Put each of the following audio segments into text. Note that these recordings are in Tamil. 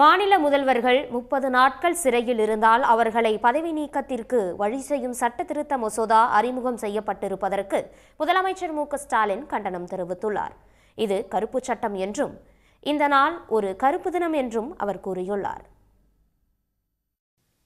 மாநில முதல்வர்கள் முப்பது நாட்கள் சிறையில் இருந்தால் அவர்களை பதவி நீக்கத்திற்கு வழி செய்யும் சட்ட திருத்த மசோதா அறிமுகம் செய்யப்பட்டிருப்பதற்கு முதலமைச்சர் மு ஸ்டாலின் கண்டனம் தெரிவித்துள்ளார். இது கருப்பு சட்டம் என்றும் இந்த நாள் ஒரு கருப்பு தினம் என்றும் அவர் கூறியுள்ளார்.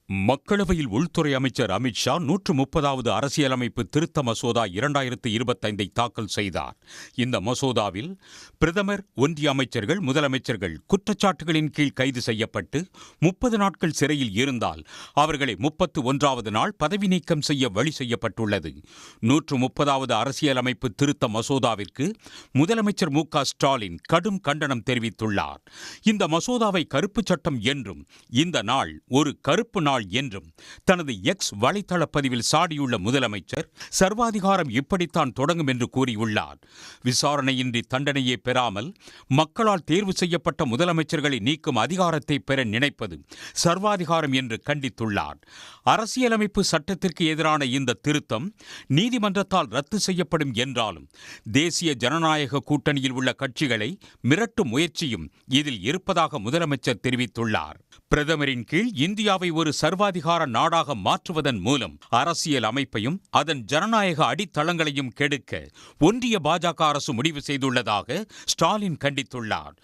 மக்களவையில் உள்துறை அமைச்சர் அமித்ஷா நூற்று முப்பதாவது அரசியலமைப்பு திருத்த மசோதா இரண்டாயிரத்து இருபத்தைந்தை தாக்கல் செய்தார். இந்த மசோதாவில் பிரதமர் ஒன்றிய அமைச்சர்கள் முதலமைச்சர்கள் குற்றச்சாட்டுகளின் கீழ் கைது செய்யப்பட்டு முப்பது நாட்கள் சிறையில் இருந்தால் அவர்களை முப்பத்து ஒன்றாவது நாள் பதவி நீக்கம் செய்ய வழி செய்யப்பட்டுள்ளது. நூற்று முப்பதாவது அரசியலமைப்பு திருத்த மசோதாவிற்கு முதலமைச்சர் மு க ஸ்டாலின் கடும் கண்டனம் தெரிவித்துள்ளார். இந்த மசோதாவை கருப்பு சட்டம் என்றும் இந்த நாள் ஒரு கருப்பு நாள் என்றும் தனது எக்ஸ் வலைத்தள பதிவில் சாடியுள்ள முதலமைச்சர் சர்வாதிகாரம் இப்படித்தான் தொடங்கும் என்று கூறியுள்ளார். விசாரணையின்றி தண்டனையை பெறாமல் மக்களால் தேர்வு செய்யப்பட்ட முதலமைச்சர்களை நீக்கும் அதிகாரத்தை பெற நினைப்பது சர்வாதிகாரம் என்று கண்டித்துள்ளார். அரசியலமைப்பு சட்டத்திற்கு எதிரான இந்த திருத்தம் நீதிமன்றத்தால் ரத்து செய்யப்படும் என்றாலும் தேசிய ஜனநாயக கூட்டணியில் உள்ள கட்சிகளை மிரட்டும் முயற்சியும் இதில் இருப்பதாக முதலமைச்சர் தெரிவித்துள்ளார். பிரதமரின் கீழ் இந்தியாவை ஒரு சர்வாதிகார நாடாக மாற்றுவதன் மூலம் அரசியல் அமைப்பையும் அதன் ஜனநாயக அடித்தளங்களையும் கெடுக்க ஒன்றிய பாஜக அரசு முடிவு செய்துள்ளதாக ஸ்டாலின் கண்டித்துள்ளார்.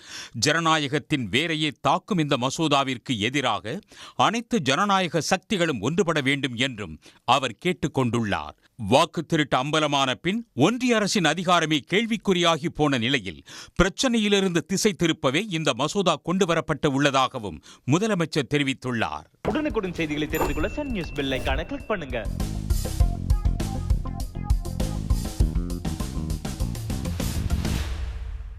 ஜனநாயகத்தின் வேரையே தாக்கும் இந்த மசோதாவிற்கு எதிராக அனைத்து ஜனநாயக சக்திகளும் ஒன்றுபட வேண்டும் என்றும் அவர் கேட்டுக் கொண்டுள்ளார் வாக்கு திருட்டு அம்பலமான பின் ஒன்றிய அரசின் அதிகாரமே கேள்விக்குறியாகி போன நிலையில் பிரச்சனையிலிருந்து திசை திருப்பவே இந்த மசோதா கொண்டுவரப்பட்டு உள்ளதாகவும் முதலமைச்சர் தெரிவித்துள்ளார். உடனுக்குடன் செய்திகளை தெரிந்து கொள்ள சன் நியூஸ் பெல்லைக்கான கிளிக் பண்ணுங்க.